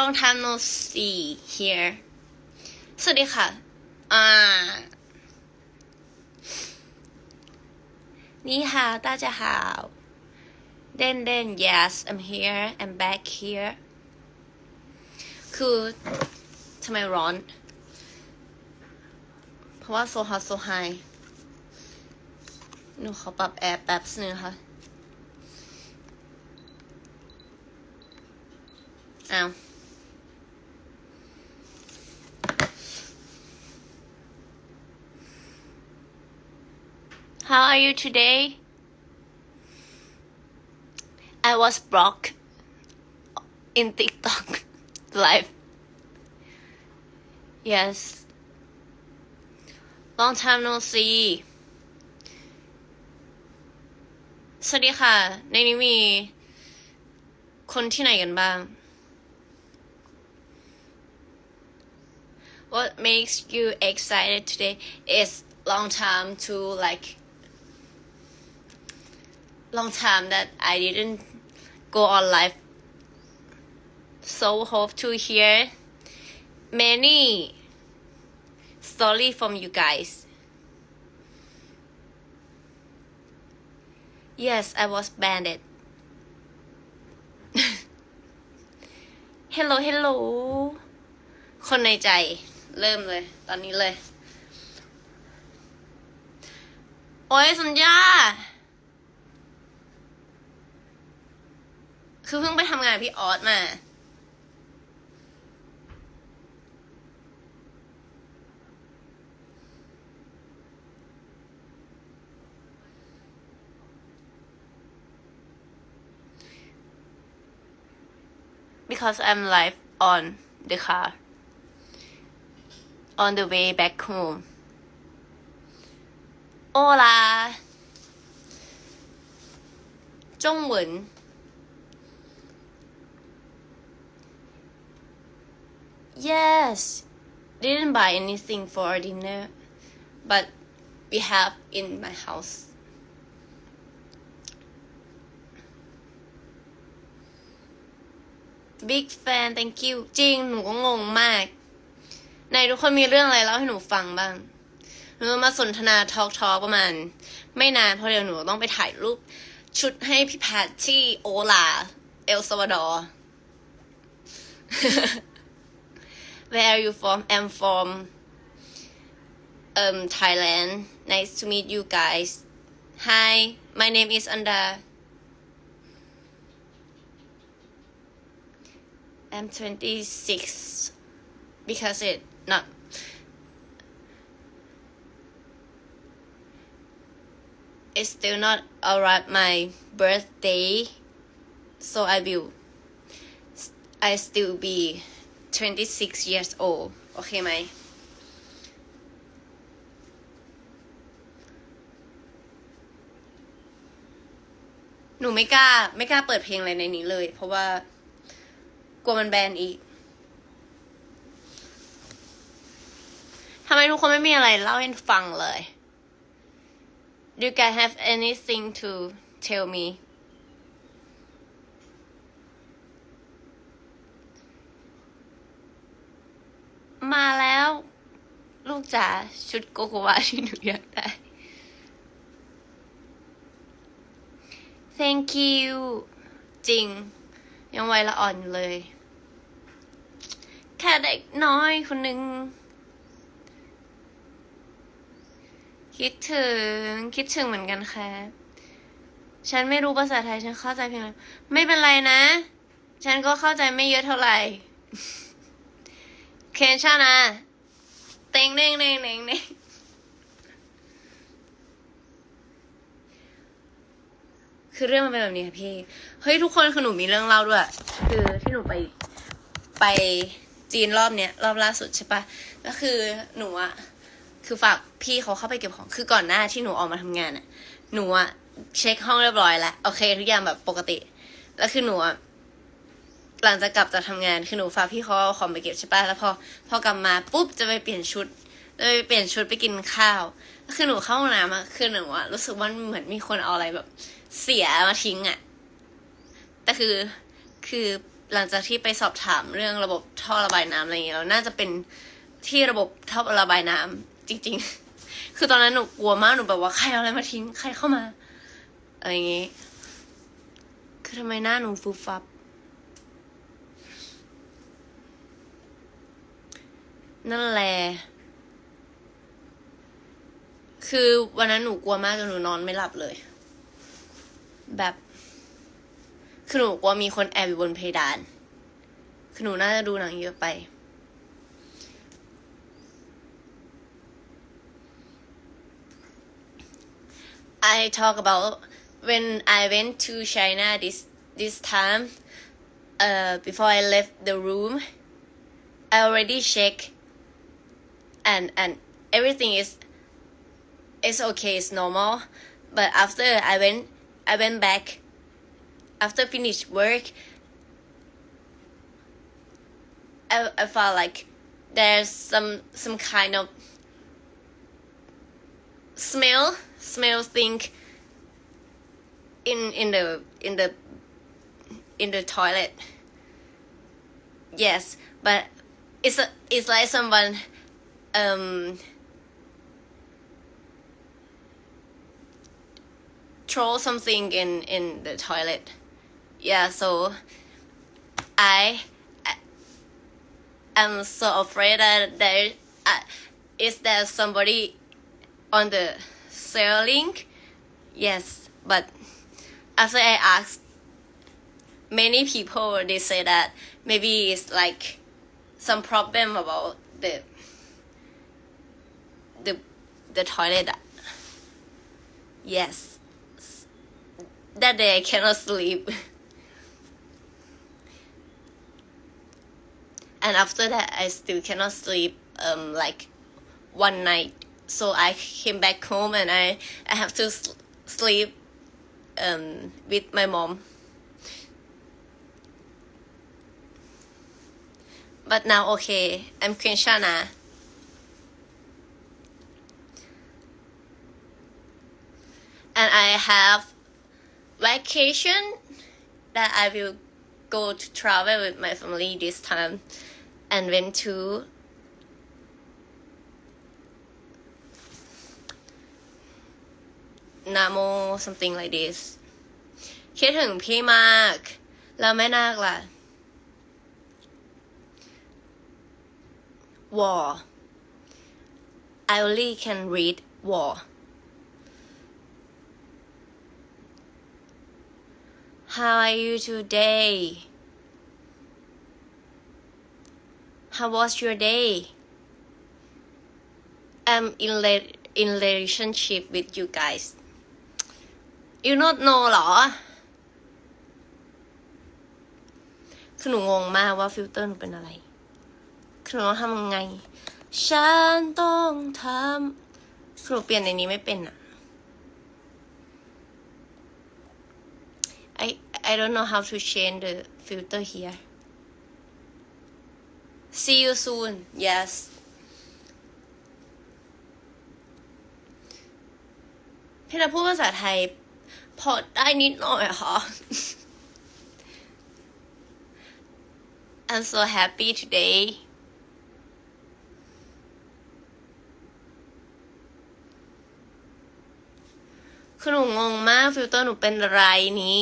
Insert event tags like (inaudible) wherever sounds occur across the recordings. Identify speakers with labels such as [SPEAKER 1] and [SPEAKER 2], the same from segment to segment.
[SPEAKER 1] long time no see here สวัสดีค่ะ อ่า นี่ฮาว大家好เด่นเด่น yes I'm here I'm back here คือทำไมร้อน เพราะว่า so hot so high หนูขอปรับแอร์แป๊บนึงค่ะ อ้าว How are you today? I was blocked in TikTok (laughs) live. Yes. Long time no see. สวัสดีค่ะ ในนี้มี คนที่ไหนกันบ้าง What makes you excited today is long time to like long time that I didn't go on live. So hope to hear many story from you guys. Yes, I was banned. hello, hello. คนในใจ เริ่มเลย ตอนนี้เลย โอ้ยสัญญา คือเพิ่งไปทำงานพี่ออสมา because I'm live on the car on the way back home. Hola. 中文 Yes. Didn't buy anything for dinner, but we have in my house. Big fan thank you จริง หนูก็งงมาก ในทุกคนมีเรื่องอะไรเล่าให้หนูฟังบ้าง หนูมาสนทนาทอล์กทอประมาณ ไม่นานเพราะเดี๋ยวหนูต้องไปถ่ายรูป ชุดให้พี่แพทที่โอลา เอลซาวาดอร์ Where are you from? I'm from um Thailand. Nice to meet you guys. Hi, my name is Anda. I'm 26 because it not it's still not arrived my birthday so I will I still be 26 years old โอเคไหม หนูไม่กล้า ไม่กล้าเปิดเพลงอะไรในนี้เลย เพราะว่ากลัวมันแบนอีกทำไมทุกคนไม่มีอะไรเล่าให้ฟังเลย Do you guys have anything to tell me มาแล้ว ลูกจ๋าชุดโกโกวาที่หนูอยากได้ thank you จริง ยังไวละอ่อนเลย แค่เด็กน้อยคนหนึ่งคิดถึง คิดถึงเหมือนกันค่ะ ฉันไม่รู้ภาษาไทย ฉันเข้าใจเพียงไม่เป็นไรนะ ฉันก็เข้าใจไม่เยอะเท่าไหร่ เคนชานะเต็งเน่งเน่งเน่งเน่งคือเรื่องมันเป็นแบบนี้ค่ะพี่ เฮ้ยทุกคนคือหนูมีเรื่องเล่าด้วย คือที่หนูไปไปจีนรอบเนี้ยรอบล่าสุดใช่ปะก็คือหนูอะคือฝากพี่เขาเข้าไปเก็บของ คือก่อนหน้าที่หนูออกมาทำงานอะหนูอะเช็คห้องเรียบร้อยแล้วโอเค ทุกอย่างแบบปกติ แล้วคือหนูอะ หลังจากกลับจากทำงานคือหนูฝากพี่เขาเอาของไปเก็บใช่ปะแล้วพอพอกลับมาปุ๊บจะไปเปลี่ยนชุดจะไปเปลี่ยนชุดไปกินข้าวคือหนูเข้าห้องน้ำอะคือหนูอะรู้สึกว่าเหมือนมีคนเอาอะไรแบบ เสียมาทิ้งอะแต่คือคือหลังจากที่ไปสอบถามเรื่องระบบท่อระบายน้ำอะไรอย่างเงี้ยแล้วน่าจะเป็นที่ระบบท่อระบายน้ำจริง ๆ คือตอนนั้นหนูกลัวมากหนูแบบว่าใครเอาอะไรมาทิ้งใครเข้ามาอะไรอย่างงี้ คือทำไมหน้าหนูฟูฟับ นั่นแหละ คือวันนั้นหนูกลัวมากจนหนูนอนไม่หลับเลย แบบ คือหนูกลัวมีคนแอบอยู่บนเพดาน คือหนูน่าจะดูหนังเยอะไป I talk about when I went to China this this time. Uh, before I left the room, I already check, and and everything is is okay, it's normal. But after I went I went back after finished work, I, I felt like there's some some kind of smell smell thing in in the in the in the toilet. Yes, but it's a, it's like someone um throw something in in the toilet. Yeah, so I I- am so afraid that there uh, is there somebody on the ceiling. Yes, but after I asked many people, they say that maybe it's like some problem about the the the toilet. Yes, that day I cannot sleep. (laughs) and after that I still cannot sleep um like one night so I came back home and I I have to s- sleep um with my mom but now okay I'm Queen Shana and I have vacation that I will go to travel with my family this time and went to Namo something like this คิดถึงพี่มาก แล้วแม่นาคล่ะ War I only can read war How are you today? How was your day? I'm in re- in relationship with you guys. You not know หรอ คือหนูงงมากว่าฟิลเตอร์หนูเป็นอะไร คือหนูทำยังไง ฉันต้องทำคือหนูเปลี่ยนในนี้ไม่เป็นอะ I don't know how to change the filter here. See you soon. Yes. พี่เราพูดภาษาไทย พอได้นิดหน่อยค่ะ I'm so happy today. คือหนูงงมากฟิลเตอร์หนูเป็นอะไรนี้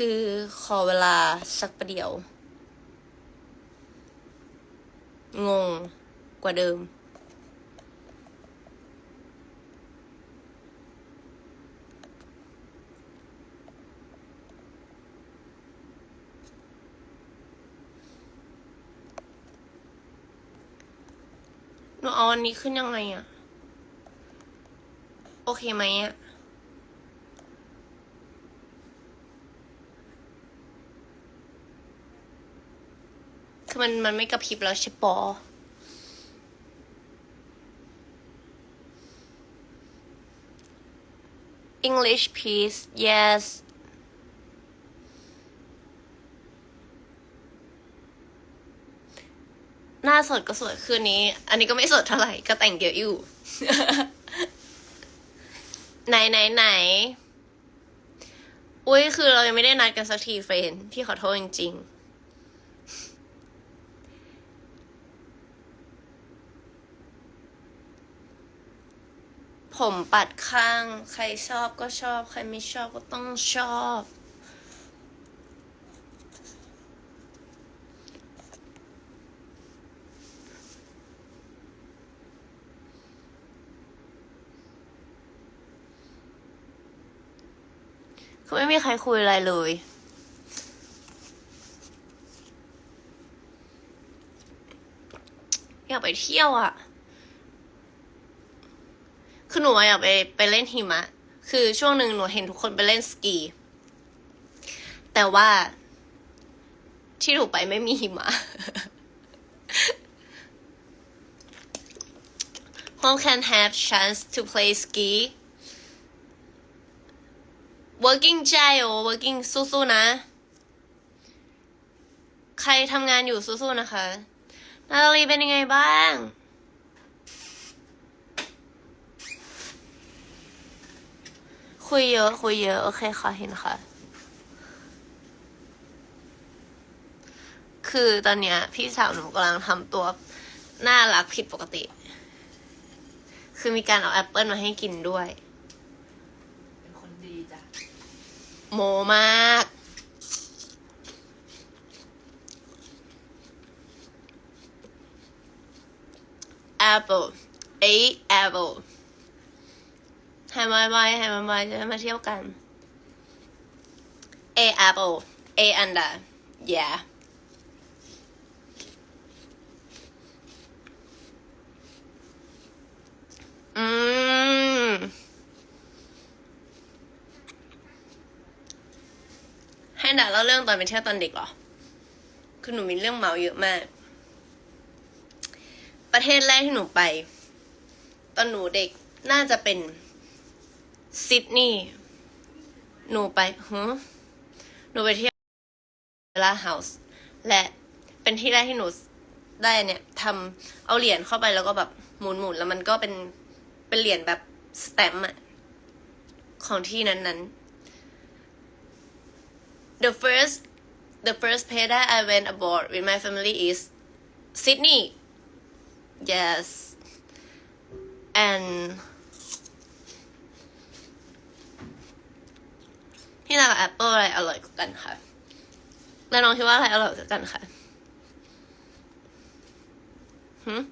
[SPEAKER 1] คือขอเวลาสักประเดี๋ยว งงกว่าเดิม หนูเอาอันนี้ขึ้นยังไงอะโอเคไหมอะ มันมันไม่กระพริบแล้วใช่ปอ English please yes หน้าสดก็สวยคืนนี้ อันนี้ก็ไม่สดเท่าไหร่ ก็แต่งเยอะอยู่ ไหนไหนไหนอุ้ยคือเรายังไม่ได้นัดกันสักทีเฟรนพี่ขอโทษจริงๆ ผมปัดข้าง ใครชอบก็ชอบ ใครไม่ชอบก็ต้องชอบ คือไม่มีใครคุยอะไรเลยอยากไปเที่ยวอะ่ะ คือหนูอยากไปไปเล่นหิมะ คือช่วงหนึ่งหนูเห็นทุกคนไปเล่นสกี แต่ว่าที่หนูไปไม่มีหิมะ Who can have chance to play ski working ใจโอ working สู้ๆนะ ใครทำงานอยู่สู้ๆนะคะ นาตาลีเป็นยังไงบ้าง คุยเยอะคุยเยอะ โอเคค่ะเห็นค่ะ คือตอนเนี้ย พี่สาวหนูกำลังทำตัวน่ารักผิดปกติ คือมีการเอาแอปเปิลมาให้กินด้วย
[SPEAKER 2] เป็นคนดีจ้ะ
[SPEAKER 1] โมมาก apple eight apple ให้มาไว้ให้มาไว้จะได้มาเที่ยวกัน a apple a under yeah อืม ให้ด่าเล่าเรื่องตอนไปเที่ยวตอนเด็กเหรอ คือหนูมีเรื่องเมาเยอะมาก ประเทศแรกที่หนูไป ตอนหนูเด็กน่าจะเป็น ซิดนีย์หนูไปฮึหนูไปเที่ยวลาเฮาส์และเป็นที่แรกที่หนูได้เนี่ยทำเอาเหรียญเข้าไปแล้วก็แบบหมุนหมุนๆแล้วมันก็เป็นเป็นเหรียญแบบสแตมป์อะของที่นั้นๆ the first the first place that I went abroad with my family is Sydney yes and พี่นากับแอปเปิลอะไรอร่อยกว่ากันคะแล้วน้องคิดว่าอะไรอร่อยกว่ากันคะหืม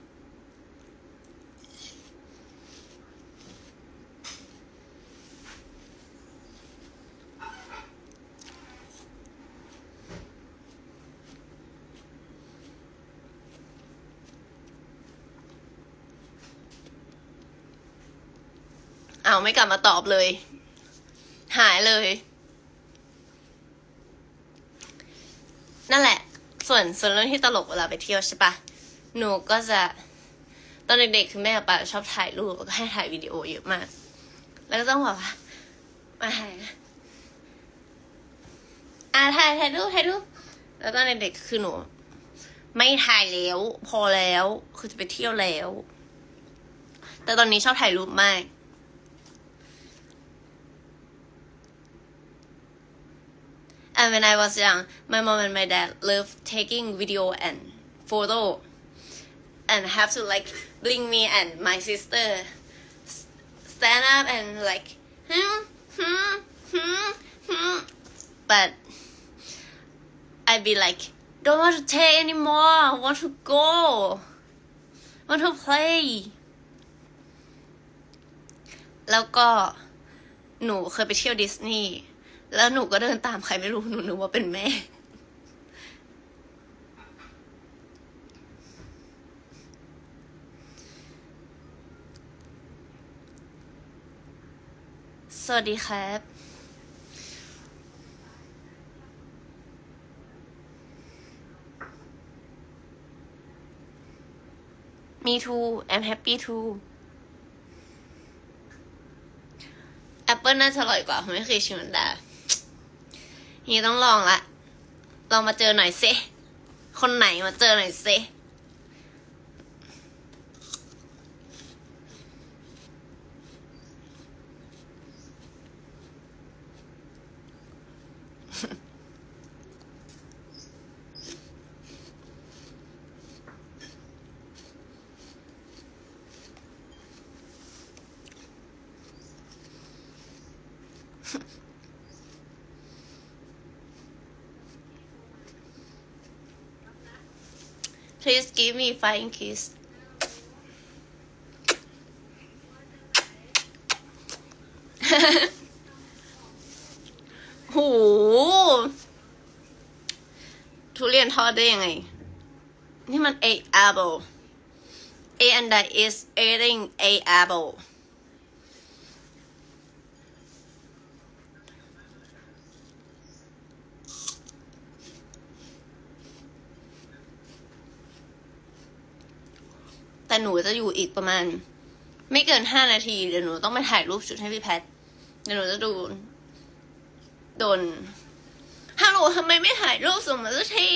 [SPEAKER 1] เอาวไม่กลับมาตอบเลย หายเลย นั่นแหละ ส่วนส่วนเรื่องที่ตลกเวลาไปเที่ยวใช่ปะหนูก็จะตอนเด็กๆคือแม่กับป้าชอบถ่ายรูปแล้วก็ให้ถ่ายวิดีโอเยอะมาก แล้วก็ต้องบอกว่ามาถ่ายอ่าถ่ายถ่ายรูปถ่ายรูปแล้วตอนเด็กๆคือหนู ไม่ถ่ายแล้ว พอแล้วคือจะไปเที่ยวแล้ว แต่ตอนนี้ชอบถ่ายรูปมาก And when I was young, my mom and my dad loved taking video and photo, and have to like bring me and my sister s- stand up and like hmm hmm hmm hmm. But I'd be like, don't want to take anymore. Want to go. Want to play. แล้วก็หนูเคยไปเที่ยวดิสนีย์ แล้วหนูก็เดินตามใครไม่รู้หนูนึกว่าเป็นแม่ สวัสดีครับ Me too I'm happy too แอปเปิลน่าจะอร่อยกว่าผมไม่เคยชิมมันแต่ นี่ต้องลองละ ลองมาเจอหน่อยสิ คนไหนมาเจอหน่อยสิ Please give me flying kiss โห ทุเรียนทอดได้ยังไง (laughs) นี่มัน a apple a and I is eating a apple แต่หนูจะอยู่อีกประมาณ ไม่เกินห้านาทีเดี๋ยวหนูต้องไปถ่ายรูปชุดให้พี่แพทเดี๋ยวหนูจะดูโดนฮัลโหลทำไมไม่ถ่ายรูปส่งมาสักที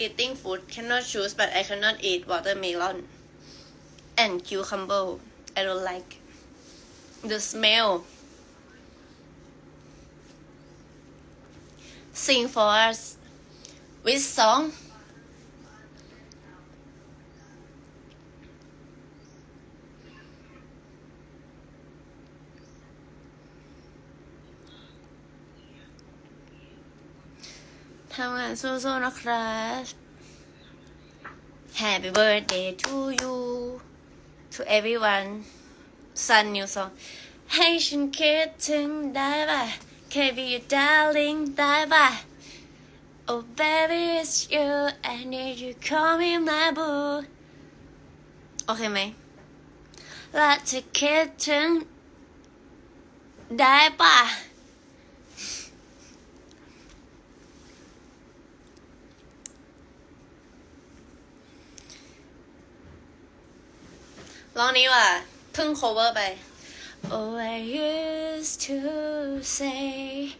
[SPEAKER 1] eating food. Cannot choose, but I cannot eat watermelon and cucumber. I don't like the smell. Sing for us. with song? ทำงานสู้ๆนะครับ Happy birthday to you to everyone Sun new song ให้ฉันคิดถึงได้ป่ะ Can be your darling ได้ป่ะ Oh baby it's you I need you call me my boo โอเคไหมและจะคิดถึงได้ป่ะ ร้องนี้ว่ะเพิ่ง cover ไป Oh I used to say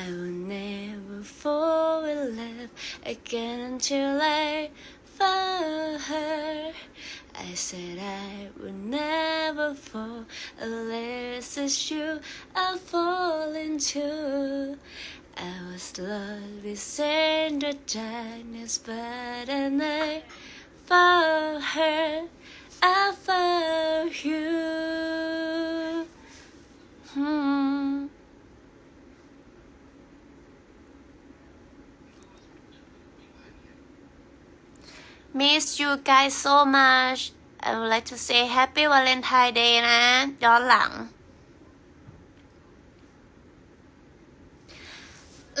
[SPEAKER 1] I will never fall in love again until I found her I said I would never fall unless it's you I fall into I was lost within the darkness but then I found her I found you. Hmm. Miss you guys so much. I would like to say Happy Valentine Day นะ ย้อนหลัง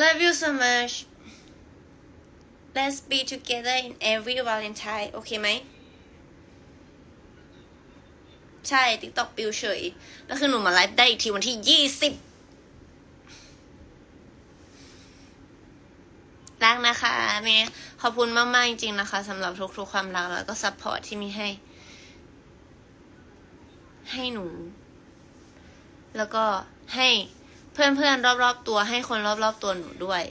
[SPEAKER 1] Love you so much. Let's be together in every Valentine โอเคไหม ใช่ติ๊กต็อกปิวเฉย แล้วคือหนูมาไลฟ์ได้อีกทีวันที่ยี่สิบรักนะคะเมย์ขอบคุณมากๆจริงๆนะคะสำหรับทุกๆความรักแล้วก็ซัพพอร์ตที่มีให้ ให้หนู แล้วก็ให้เพื่อนๆรอบๆตัวให้คนรอบๆตัวหนูด้วย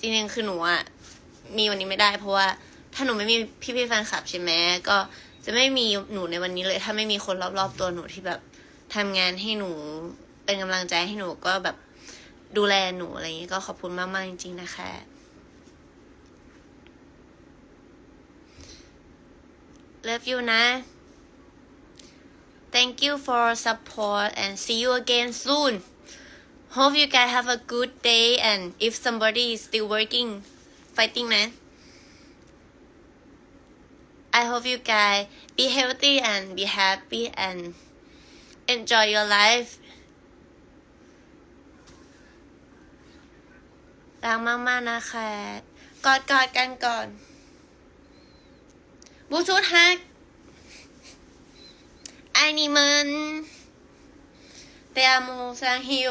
[SPEAKER 1] จริงๆคือหนูอะมีวันนี้ไม่ได้เพราะว่าถ้าหนูไม่มีพี่ๆแฟนคลับใช่ไหมก็ จะไม่มีหนูในวันนี้เลย ถ้าไม่มีคนรอบๆตัวหนูที่แบบทำงานให้หนูเป็นกำลังใจให้หนูก็แบบดูแลหนูอะไรอย่างเงี้ยก็ขอบคุณมากๆจริง ๆ นะคะ Love you นะ Thank you for support and see you again soon Hope you guys have a good day and if somebody is still working fighting นะ I hope you guys be healthy and be happy and enjoy your life รักมากๆนะคะกอดกอดกันก่อนบลูทูธฮักไอนิมันเตอามูซังฮิโอ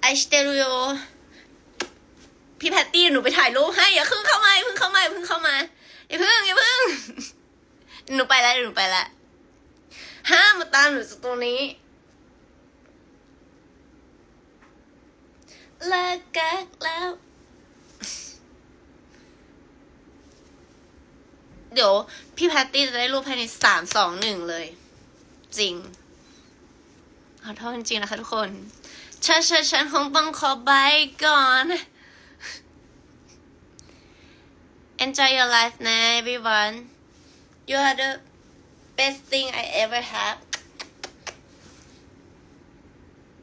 [SPEAKER 1] ไอสเตรุโยพี่แพตตี้หนูไปถ่ายรูปให้อย่าเพิ่งเข้ามาเพิ่งเข้ามาอย่าเพิ่งเข้ามา อย่าเพิ่งอย่าเพิ่งหนูไปแล้วหนูไปแล้วห้ามมาตามหนูจากตรงนี้เลิกกักแล้ว เดี๋ยว พี่แพตตี้จะได้รูปภายในสามสองหนึ่งเลย จริงขอโทษจริงนะคะทุกคนฉันฉันฉันคงต้องขอบายก่อน Enjoy your life นะ everyone you are the best thing I ever have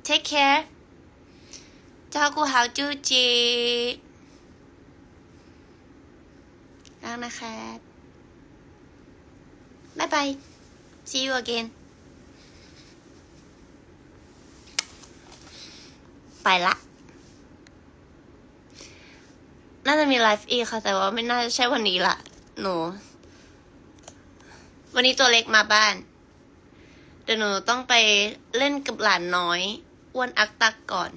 [SPEAKER 1] take care 照顾好自己รักนะครับบ๊ายบาย see you again ไปละ น่าจะมีไลฟ์อีกค่ะ แต่ว่าไม่น่าจะใช่วันนี้ละหนู วันนี้ตัวเล็กมาบ้านเดี๋ยวหนูต้องไปเล่นกับหลานน้อยอ้วนอักตักก่อน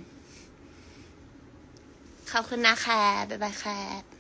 [SPEAKER 1] ขอบคุณนะคะบ๊ายบายค่ะ